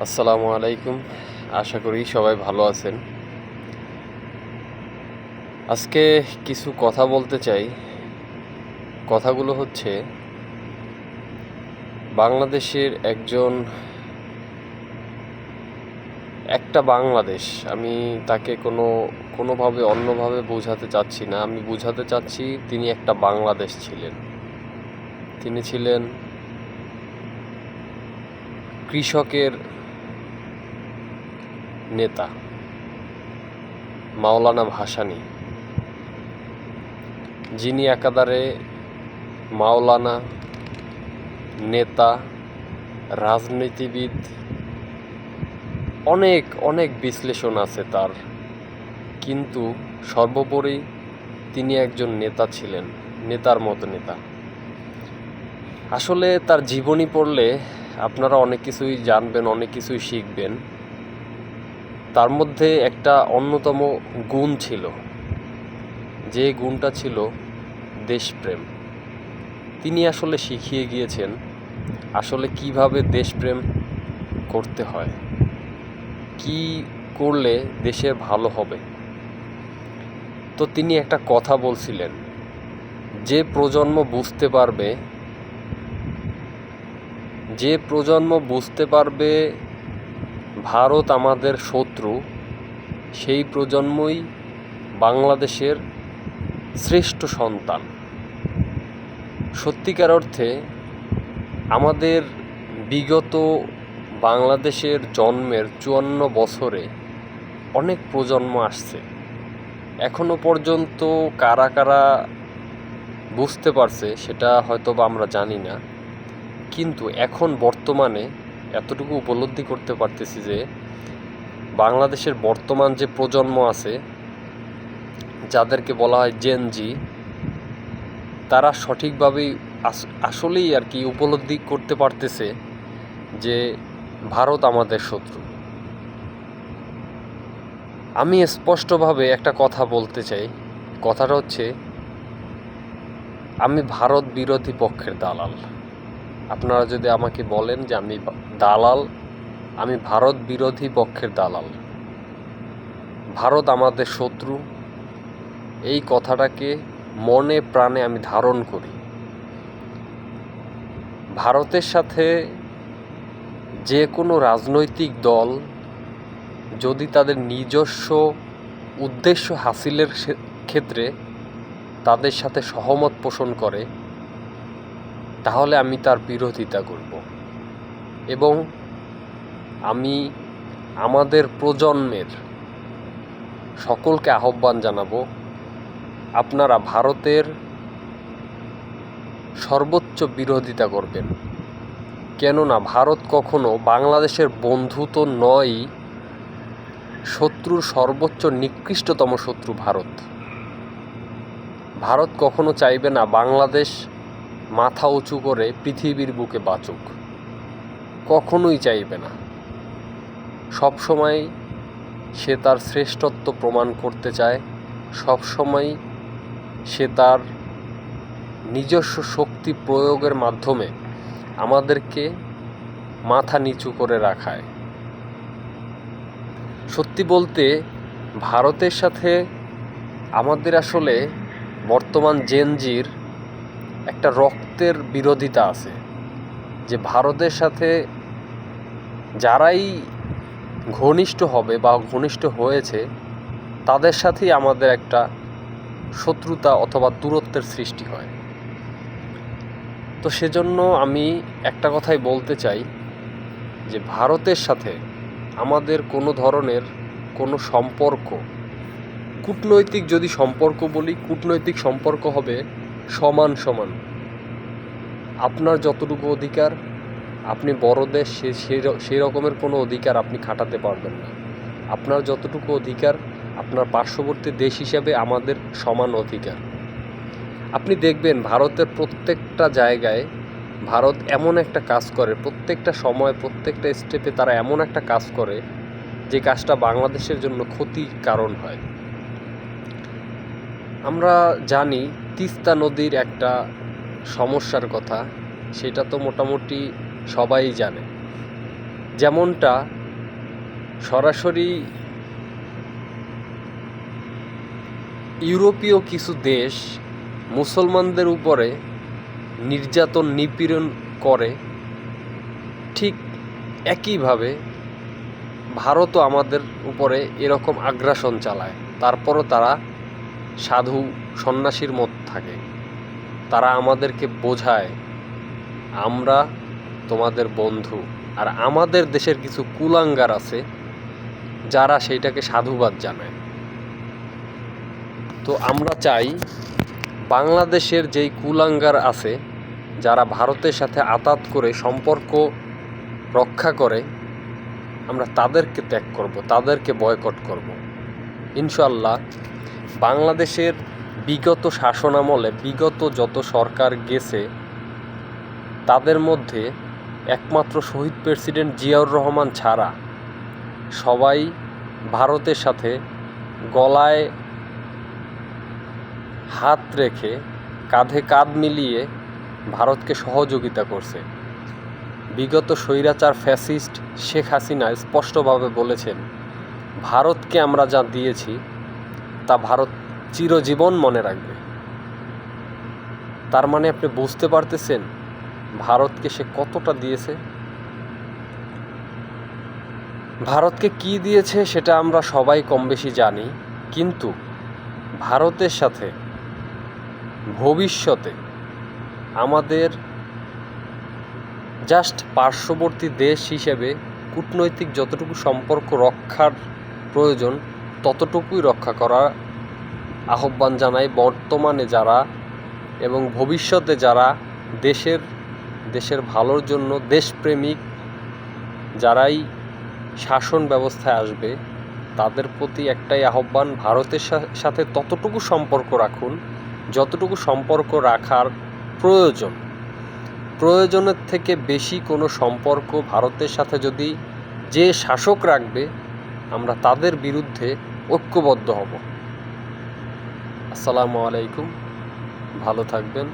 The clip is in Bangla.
আসসালামু আলাইকুম। আশা করি সবাই ভালো আছেন। আজকে কিছু কথা বলতে চাই। কথাগুলো হচ্ছে, বাংলাদেশের একজন, একটা বাংলাদেশ, আমি তাকে কোনো, কোনোভাবে, অন্যভাবে বোঝাতে চাচ্ছি না। আমি বোঝাতে চাচ্ছি, তিনি একটা বাংলাদেশ ছিলেন। তিনি ছিলেন কৃষকের নেতা। মাওলানা ভাসানী। যিনি একাধারে মাওলানা, নেতা, রাজনীতিবিদ, অনেক অনেক বিশ্লেষণ আছে তার। কিন্তু সর্বোপরি তিনি একজন নেতা ছিলেন, নেতার মতো নেতা। আসলে তার জীবনী পড়লে আপনারা অনেক কিছুই জানবেন, অনেক কিছুই শিখবেন। তার মধ্যে একটা অন্যতম গুণ ছিল। যে গুণটা ছিল দেশপ্রেম। তিনি আসলে শিখিয়ে গিয়েছেন আসলে কীভাবে দেশপ্রেম করতে হয়। কি করলে দেশে ভালো হবে? তো তিনি একটা কথা বলছিলেন, যে প্রজন্ম বুঝতে পারবে, যে প্রজন্ম বুঝতে পারবে ভারত আমাদের শত্রু, সেই প্রজন্মই বাংলাদেশের শ্রেষ্ঠ সন্তান। সত্যিকার অর্থে আমাদের বিগত বাংলাদেশের জন্মের চুয়ান্ন বছরে অনেক প্রজন্ম আসছে। এখনও পর্যন্ত কারা কারা বুঝতে পারছে সেটা হয়তো বা আমরা জানি না। কিন্তু এখন বর্তমানে এতটুকু উপলব্ধি করতে পারতেছি যে বাংলাদেশের বর্তমান যে প্রজন্ম আছে, যাদেরকে বলা হয় জেনজি তারা সঠিকভাবেই আস- আসলেই আর কি উপলব্ধি করতে পারতেছে যে ভারত আমাদের শত্রু। আমি স্পষ্টভাবে একটা কথা বলতে চাই, কথাটা হচ্ছে, আমি ভারত বিরোধী পক্ষের দালাল। আপনারা যদি আমাকে বলেন যে আমি দালাল, আমি ভারত বিরোধী পক্ষের দালাল। ভারত আমাদের শত্রু। এই কথাটাকে মনে প্রাণে আমি ধারণ করি। ভারতের সাথে যে কোনো রাজনৈতিক দল যদি তাদের নিজস্ব উদ্দেশ্য হাসিলের ক্ষেত্রে তাদের সাথে সহমত পোষণ করে তাহলে আমি তার বিরোধিতা করব। এবং আমি আমাদের প্রজন্মের সকলকে আহ্বান জানাব, আপনারা ভারতের সর্বোচ্চ বিরোধিতা করবেন। কেননা ভারত কখনো বাংলাদেশের বন্ধু তো নয়ই, শত্রুর সর্বোচ্চ নিকৃষ্টতম শত্রু ভারত। ভারত কখনো চাইবে না বাংলাদেশ মাথা উঁচু করে পৃথিবীর বুকে বাঁচুক। কখনোই চাইবে না। সব সময় সে তার শ্রেষ্ঠত্ব প্রমাণ করতে চায়। সব সময় সে তার নিজস্ব শক্তি প্রয়োগের মাধ্যমে আমাদেরকে মাথা নিচু করে রাখায়। সত্যি বলতে, ভারতের সাথে আমাদের আসলে বর্তমান জেনজির একটা রক্তের বিরোধিতা আছে যে ভারতের সাথে যারাই ঘনিষ্ঠ হবে বা ঘনিষ্ঠ হয়েছে, তাদের সাথেই আমাদের একটা শত্রুতা অথবা দূরত্বের সৃষ্টি হয়। তো সেজন্য আমি একটা কথাই বলতে চাই যে ভারতের সাথে আমাদের কোনো ধরনের কোনো সম্পর্ক, কূটনৈতিক যদি সম্পর্ক বলি, কূটনৈতিক সম্পর্ক হবে সমান সমান। আপনার যতটুকু অধিকার, আপনি বড় দেশ, সে সেই রকমের কোনো অধিকার আপনি খাটাতে পারবেন না। আপনার যতটুকু অধিকার, আপনার পার্শ্ববর্তী দেশ হিসাবে আমাদের সমান অধিকার। আপনি দেখবেন ভারতের প্রত্যেকটা জায়গায় ভারত এমন একটা কাজ করে, প্রত্যেকটা সময়, প্রত্যেকটা স্টেপে তারা এমন একটা কাজ করে, যে কাজটা বাংলাদেশের জন্য ক্ষতির কারণ হয়। আমরা জানি তিস্তা নদীর একটা সমস্যার কথা, সেটা তো মোটামুটি সবাই জানে। যেমনটা সরাসরি ইউরোপীয় কিছু দেশ মুসলমানদের উপরে নির্যাতন, নিপীড়ন করে, ঠিক একইভাবে ভারতও আমাদের উপরে এরকম আগ্রাসন চালায়। তারপরও তারা সাধু সন্ন্যাসীর মত থাকে। তারা আমাদেরকে বোঝায়, আমরা তোমাদের বন্ধু। আর আমাদের দেশের কিছু কুলাঙ্গার আছে, যারা সেইটাকে সাধুবাদ জানায়। তো আমরা চাই, বাংলাদেশের যেই কুলাঙ্গার আছে, যারা ভারতের সাথে আতাত করে সম্পর্ক রক্ষা করে, আমরা তাদেরকে ত্যাগ করব, তাদেরকে বয়কট করব। ইনশাল্লাহ বাংলাদেশের বিগত শাসনামলে বিগত যত সরকার গেছে, তাদের মধ্যে একমাত্র শহীদ প্রেসিডেন্ট জিয়াউর রহমান ছাড়া সবাই ভারতের সাথে গলায় হাত রেখে কাঁধে কাঁধ মিলিয়ে ভারতকে সহযোগিতা করছে। বিগত স্বৈরাচার ফ্যাসিস্ট শেখ হাসিনা স্পষ্টভাবে বলেছেন, ভারতকে আমরা যা দিয়েছি তা ভারত চিরজীবন মনে রাখবে। তার মানে আপনি বুঝতে পারতেছেন ভারতকে সে কতটা দিয়েছে? ভারতকে কি দিয়েছে সেটা আমরা সবাই কম বেশি জানি, কিন্তু ভারতের সাথে ভবিষ্যতে আমাদের জাস্ট পার্শ্ববর্তী দেশ হিসেবে কূটনৈতিক যতটুকু সম্পর্ক রক্ষার প্রয়োজন ততটুকুই রক্ষা করার আহ্বান জানাই বর্তমানে যারা এবং ভবিষ্যতে যারা দেশের দেশের ভালোর জন্য দেশপ্রেমিক যারাই শাসন ব্যবস্থায় আসবে, তাদের প্রতি একটাই আহ্বান, ভারতের সাথে ততটুকু সম্পর্ক রাখুন যতটুকু সম্পর্ক রাখার প্রয়োজন। প্রয়োজনের থেকে বেশি কোনো সম্পর্ক ভারতের সাথে যদি যে শাসক রাখবে, আমরা তাদের বিরুদ্ধে ঐক্যবদ্ধ হব। আসসালামু আলাইকুম ভালো থাকবেন।